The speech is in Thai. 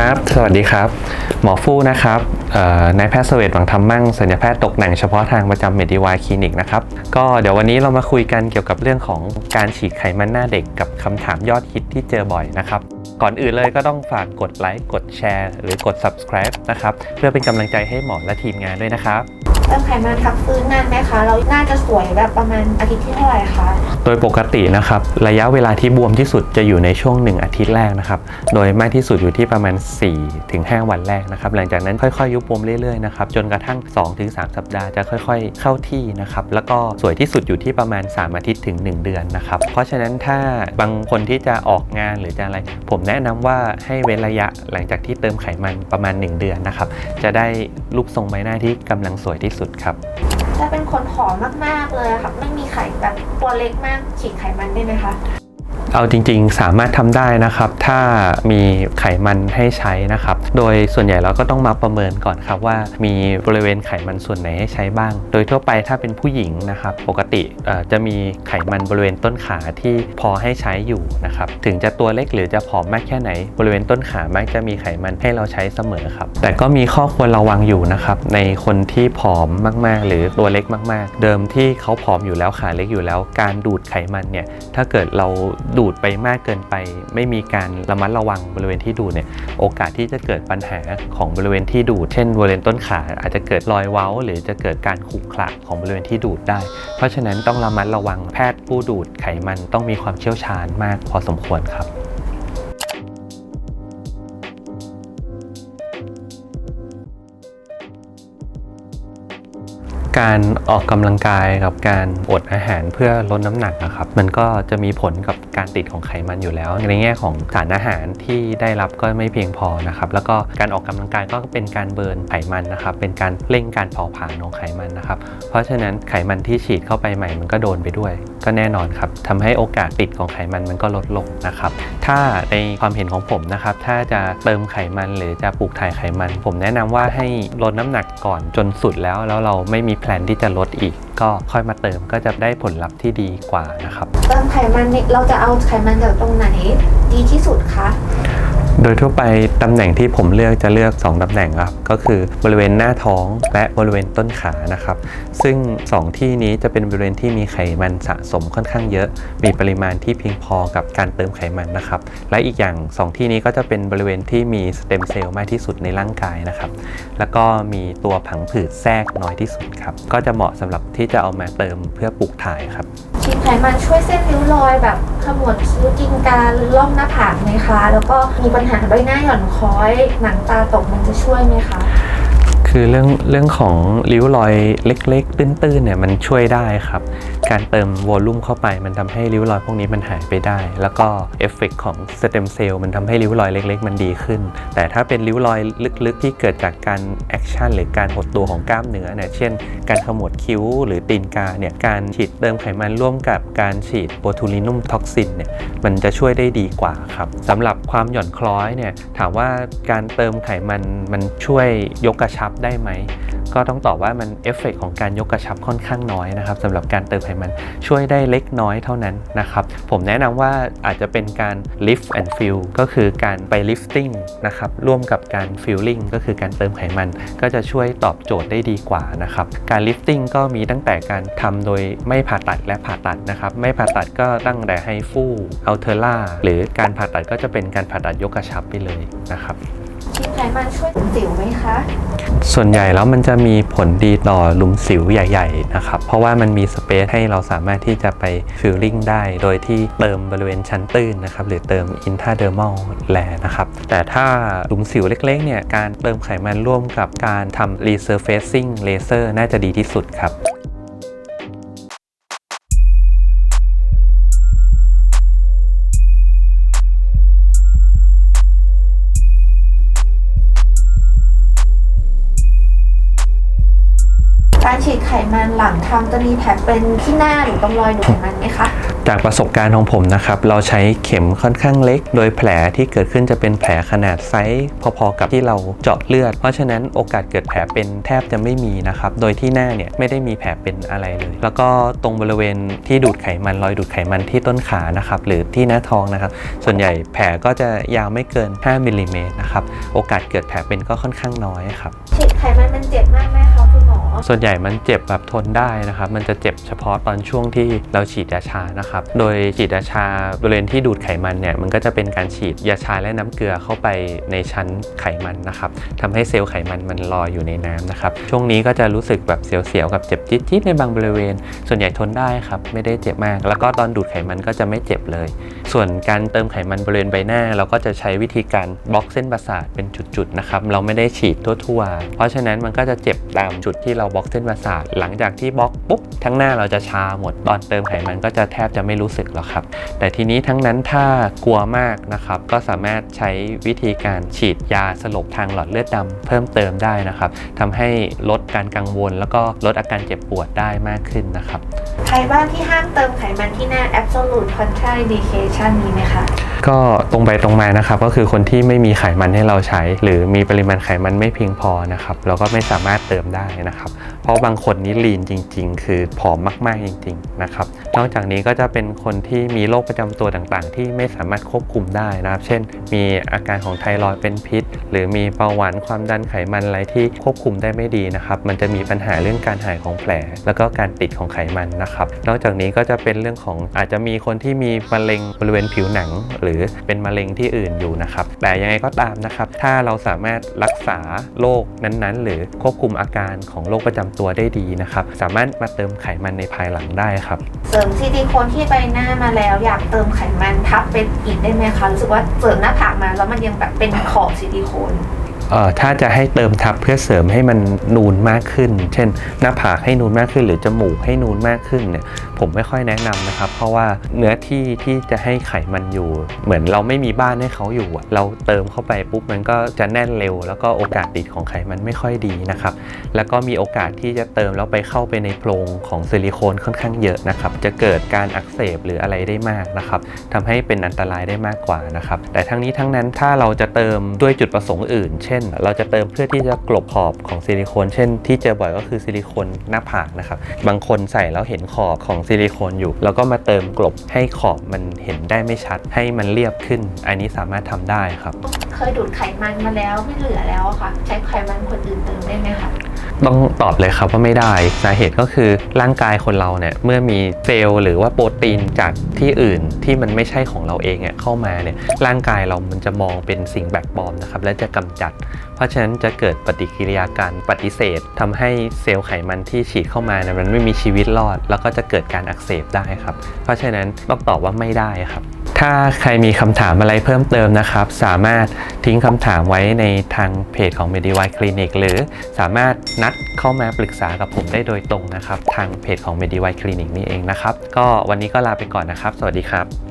ครับ สวัสดีครับ หมอฟู่นะครับนายแพทย์เสวตหวังธรรมมั่งศัลยแพทย์ตกหนังเฉพาะทางประจำเมดิวายคลินิกนะครับ ก็เดี๋ยววันนี้เรามาคุยกันเกี่ยวกับเรื่องของการฉีดไขมันหน้าเด็กกับคำถามยอดฮิตที่เจอบ่อยนะครับ ก่อนอื่นเลยก็ต้องฝากกดไลค์ กดแชร์ หรือกด subscribe นะครับ เพื่อเป็นกำลังใจให้หมอและทีมงานด้วยนะครับ เติมไขมันพักฟื้นนานไหมคะเราน่าจะสวยแบบประมาณอาทิตย์ที่เท่าไหร่คะโดยปกตินะครับระยะเวลาที่บวมที่สุดจะอยู่ในช่วง 1 อาทิตย์แรกนะครับโดยมากที่สุดอยู่ที่ประมาณ 4-5 วันแรกนะครับหลังจากนั้นค่อยๆ ยุบบวมเรื่อยๆนะครับจนกระทั่ง 2-3 สัปดาห์จะค่อยๆ เข้าที่นะครับแล้วก็สวยที่สุดอยู่ที่ประมาณ 3 อาทิตย์ถึง 1 เดือนนะครับเพราะฉะนั้นถ้าบางคนที่จะออกงานหรือจะอะไร ผมแนะนำว่าให้เว้นระยะหลังจากที่เติมไขมันประมาณ 1 เดือนนะครับจะได้รูปทรงใบหน้าที่กำลังสวยที่สุดครับถ้าเป็นคนผอมมากๆเลยค่ะ ไม่มีไขแบบตัวเล็กมากฉีดไขมันได้ไหมคะ เอาจริงๆ สามารถทำได้นะครับ ถ้ามีไขมันให้ใช้นะครับ โดยส่วนใหญ่เราก็ต้องมาประเมินก่อนครับว่ามีบริเวณไขมันส่วนไหนให้ใช้บ้าง โดยทั่วไปถ้าเป็นผู้หญิงนะครับ ปกติจะมีไขมันบริเวณต้นขาที่พอให้ใช้อยู่นะครับ ถึงจะตัวเล็กหรือจะผอมมากแค่ไหน บริเวณต้นขามักจะมีไขมันให้เราใช้เสมอครับ แต่ก็มีข้อควรระวังอยู่นะครับ ในคนที่ผอมมากๆ หรือตัวเล็กมาก ๆ เดิมที่เขาผอมอยู่แล้วขาเล็กอยู่แล้ว การดูดไขมันเนี่ยถ้าเกิดเราดูดไปมากเกินไป ไม่มีการระมัดระวังบริเวณที่ดูดเนี่ยโอกาสที่จะเกิดปัญหาของบริเวณที่ดูด เช่นบริเวณต้นขาอาจจะเกิดรอยเว้า หรือจะเกิดการขรุขระของบริเวณที่ดูดได้ เพราะฉะนั้นต้องระมัดระวังแพทย์ผู้ดูดไขมันต้องมีความเชี่ยวชาญมากพอสมควรครับการออกกำลังกายกับการอดอาหารเพื่อลดน้ำหนักนะครับ มันก็จะมีผลกับ การติดของไขมันอยู่แล้ว ในแง่ของสารอาหารที่ได้รับก็ไม่เพียงพอนะครับ แล้วก็การออกกำลังกายก็เป็นการเบิร์นไขมันนะครับ เป็นการเร่งการเผาผลาญของไขมันนะครับ เพราะฉะนั้นไขมันที่ฉีดเข้าไปใหม่มันก็โดนไปด้วย ก็แน่นอนครับทำให้โอกาสติดของไขมันมันก็ลดลงนะครับ ถ้าในความเห็นของผมนะครับ ถ้าจะเติมไขมันหรือจะปลูกถ่ายไขมัน ผมแนะนำว่าให้ลดน้ำหนักก่อนจนสุดแล้ว แล้วเราไม่มีแพลนที่จะลดอีก ก็ค่อยมาเติมก็จะได้ผลลัพธ์ที่ดีกว่านะครับเติมไขมันนี่เราจะเอาไขมันจากตรงไหนดีที่สุดคะ โดยทั่วไปตำแหน่งที่ผมเลือกจะเลือก 2ตำแหน่งครับก็คือบริเวณหน้าท้องและบริเวณต้นขานะครับ ซึ่ง 2 ที่นี้จะเป็นบริเวณที่มีไขมันสะสมค่อนข้างเยอะ มีปริมาณที่เพียงพอกับการเติมไขมันนะครับ และอีกอย่าง 2 ที่นี้ก็จะเป็นบริเวณที่มีสเต็มเซลล์มากที่สุดในร่างกายนะครับ แล้วก็มีตัวผังผืดแทรกน้อยที่สุดครับก็จะเหมาะสำหรับที่จะเอามาเติมเพื่อปลูกถ่ายครับชิมไขมันช่วยเส้นริ้วรอยแบบขมวดคิ้วกินการล่องหน้าผากไหมคะ แล้วก็มีปัญหาใบหน้าหย่อนคล้อย หนังตาตกมันจะช่วยไหมคะ คือเรื่องเรื่องของริ้วรอยเล็ก ๆ ตื้นๆเนี่ยมันช่วยได้ครับ การเติมวอลลุ่มเข้าไปมันทำให้ริ้วรอยพวกนี้มันหายไปได้ แล้วก็เอฟเฟกของสเต็มเซลล์มันทำให้ริ้วรอยเล็ก ๆ มันดีขึ้น แต่ถ้าเป็นริ้วรอยลึกๆ ที่เกิดจากการแอคชั่นหรือการหดตัวของกล้ามเนื้อเนี่ยเช่น การขมวดคิ้วหรือตีนกาเนี่ยการฉีดเติมไขมันร่วมกับการฉีดโบทูลินุมท็อกซินเนี่ยมันจะช่วยได้ดีกว่าครับสำหรับความหย่อนคล้อยเนี่ยถามว่าการเติมไขมันมันช่วยยกกระชับได้ไหม ก็ต้องตอบว่ามันเอฟเฟกของการยกกระชับค่อนข้างน้อยนะครับสำหรับการเติมไขมันช่วยได้เล็กน้อยเท่านั้นนะครับ ผมแนะนำว่าอาจจะเป็นการ lift and fill ก็คือการไป lifting นะครับร่วมกับการ filling ก็คือการเติมไขมัน ก็จะช่วยตอบโจทย์ได้ดีกว่านะครับการ lifting ก็มีตั้งแต่การทำโดยไม่ผ่าตัดและผ่าตัดนะครับไม่ผ่าตัดก็ตั้งแต่ไฮฟูอัลเทอร่าหรือการผ่าตัดก็จะเป็นการผ่าตัดยกกระชับไปเลยนะครับ ไขมันช่วยสิวไหมคะ ส่วนใหญ่แล้วมันจะมีผลดีต่อหลุมสิวใหญ่ ๆ นะครับ เพราะว่ามันมีสเปซให้เราสามารถที่จะไปฟิลลิ่งได้ โดยที่เติมบริเวณชั้นตื้นนะครับ หรือเติม intradermal แลนะครับ แต่ถ้าหลุมสิวเล็กๆ เนี่ย การเติมไขมันร่วมกับการทำ resurfacing laser น่าจะดีที่สุดครับ การฉีดไขมันหลังทำจะมีแผลเป็นที่หน้าหรือตรงรอยดูดไขมันไหมคะ จากประสบการณ์ของผมนะครับ เราใช้เข็มค่อนข้างเล็ก โดยแผลที่เกิดขึ้นจะเป็นแผลขนาดไซส์พอๆกับที่เราเจาะเลือด เพราะฉะนั้นโอกาสเกิดแผลเป็นแทบจะไม่มีนะครับ โดยที่หน้าเนี่ยไม่ได้มีแผลเป็นอะไรเลย แล้วก็ตรงบริเวณที่ดูดไขมันรอยดูดไขมันที่ต้นขานะครับหรือที่หน้าท้องนะครับ ส่วนใหญ่แผลก็จะยาวไม่เกิน 5มิลลิเมตรนะครับ โอกาสเกิดแผลเป็นก็ค่อนข้างน้อยครับฉีดไขมันมันเจ็บมากไหมคะคุณหมอ ส่วนใหญ่มันเจ็บแบบทนได้นะครับ มันจะเจ็บเฉพาะตอนช่วงที่เราฉีดยาชานะครับ โดยฉีดยาชาบริเวณที่ดูดไขมันเนี่ย มันก็จะเป็นการฉีดยาชาและน้ำเกลือเข้าไปในชั้นไขมันนะครับทำให้เซลล์ไขมันมันลอยอยู่ในน้ำนะครับ ช่วงนี้ก็จะรู้สึกแบบเสียวๆกับเจ็บจี๊ดๆในบางบริเวณ ส่วนใหญ่ทนได้ครับ ไม่ได้เจ็บมาก แล้วก็ตอนดูดไขมันก็จะไม่เจ็บเลย ส่วนการเติมไขมันบริเวณใบหน้า เราก็จะใช้วิธีการบล็อกเส้นประสาทเป็นจุดๆนะครับเราไม่ได้ฉีดทั่วๆ เพราะฉะนั้นมันก็จะเจ็บตามจุดที่เราบล็อกเส้นประสาทหลังจากที่บล็อกปุ๊บทั้งหน้าเราจะชาหมดตอนเติมไขมันก็จะแทบจะไม่รู้สึกหรอกครับ แต่ทีนี้ทั้งนั้นถ้ากลัวมากนะครับก็สามารถใช้วิธีการฉีดยาสลบทางหลอดเลือดดำเพิ่มเติมได้นะครับทำให้ลดการกังวล แล้วก็ลดอาการเจ็บปวดได้มากขึ้นนะครับใครบ้างที่ห้ามเติมไขมันที่หน้า absolute contraindication มีไหมคะ ก็ตรงไปตรงมานะครับ ก็คือคนที่ไม่มีไขมันให้เราใช้ หรือมีปริมาณไขมันไม่เพียงพอนะครับ เราก็ไม่สามารถเติมได้นะครับ เพราะบางคนนี้ลีนจริง ๆ คือผอมมากๆจริง ๆ นะครับ นอกจากนี้ก็จะเป็นคนที่มีโรคประจำตัวต่างๆ ที่ไม่สามารถควบคุมได้นะครับ เช่น มีอาการของไทรอยด์เป็นพิษ หรือมีเบาหวานความดันไขมันอะไรที่ควบคุมได้ไม่ดีนะครับ มันจะมีปัญหาเรื่องการหายของแผล แล้วก็การติดของไขมันนะครับ นอกจากนี้ก็จะเป็นเรื่องของอาจจะมีคนที่มีมะเร็งบริเวณผิวหนัง หรือเป็นมะเร็งที่อื่นอยู่นะครับ แต่ยังไงก็ตามนะครับ ถ้าเราสามารถรักษาโรคนั้นๆ หรือควบคุมอาการของโรคประจำตัวได้ดีนะครับ สามารถมาเติมไขมันในภายหลังได้ครับ เสริมซิลิโคนที่ใบหน้ามาแล้วอยากเติมไขมันทับเป็นอีกได้ไหมคะรู้สึกว่าเสริมหน้าถากมาแล้วมันยังแบบเป็นขอบซิลิโคน ถ้าจะให้เติมทับเพื่อเสริมให้มันนูนมากขึ้น เช่น หน้าผากให้นูนมากขึ้น หรือจมูกให้นูนมากขึ้นเนี่ยผมไม่ค่อยแนะนำนะครับ เพราะว่าเนื้อที่ที่จะให้ไขมันอยู่ เหมือนเราไม่มีบ้านให้เขาอยู่อะเราเติมเข้าไปปุ๊บมันก็จะแน่นเร็ว แล้วก็โอกาสติดของไขมันไม่ค่อยดีนะครับ แล้วก็มีโอกาสที่จะเติมแล้วไปเข้าไปในโพรงของซิลิโคนค่อนข้างเยอะนะครับ จะเกิดการอักเสบหรืออะไรได้มากนะครับทำให้เป็นอันตรายได้มากกว่านะครับ แต่ทั้งนี้ทั้งนั้นถ้าเราจะเติมด้วยจุดประสงค์อื่น เช่นเราจะเติมเพื่อที่จะกลบขอบของซิลิโคนเช่นที่เจอบ่อยก็คือซิลิโคนหน้าผากนะครับบางคนใส่แล้วเห็นขอบของซิลิโคนอยู่ แล้วก็มาเติมกลบให้ขอบมันเห็นได้ไม่ชัด ให้มันเรียบขึ้น อันนี้สามารถทำได้ครับ เคยดูดไขมันมาแล้วไม่เหลือแล้วอะค่ะ ใช้ไขมันคนอื่นเติมได้ไหมคะต้องตอบเลยครับว่าไม่ได้สาเหตุก็คือร่างกายคนเราเนี่ยเมื่อมีเซลล์หรือว่าโปรตีนจากที่อื่นที่มันไม่ใช่ของเราเองเนี่ยเข้ามาเนี่ยร่างกายเรามันจะมองเป็นสิ่งแปลกปลอมนะครับและจะกำจัดเพราะฉะนั้นจะเกิดปฏิกิริยาการปฏิเสธทำให้เซลล์ไขมันที่ฉีดเข้ามานี่ยมันไม่มีชีวิตรอด แล้วก็จะเกิดการอักเสบได้ครับ เพราะฉะนั้นต้องตอบว่าไม่ได้ครับถ้าใครมีคำถามอะไรเพิ่มเติมนะครับ สามารถทิ้งคำถามไว้ในทางเพจของ Medivine Clinic หรือสามารถนัดเข้ามาปรึกษากับผมได้โดยตรงนะครับ ทางเพจของ Medivine Clinic นี่เองนะครับ ก็วันนี้ก็ลาไปก่อนนะครับ สวัสดีครับ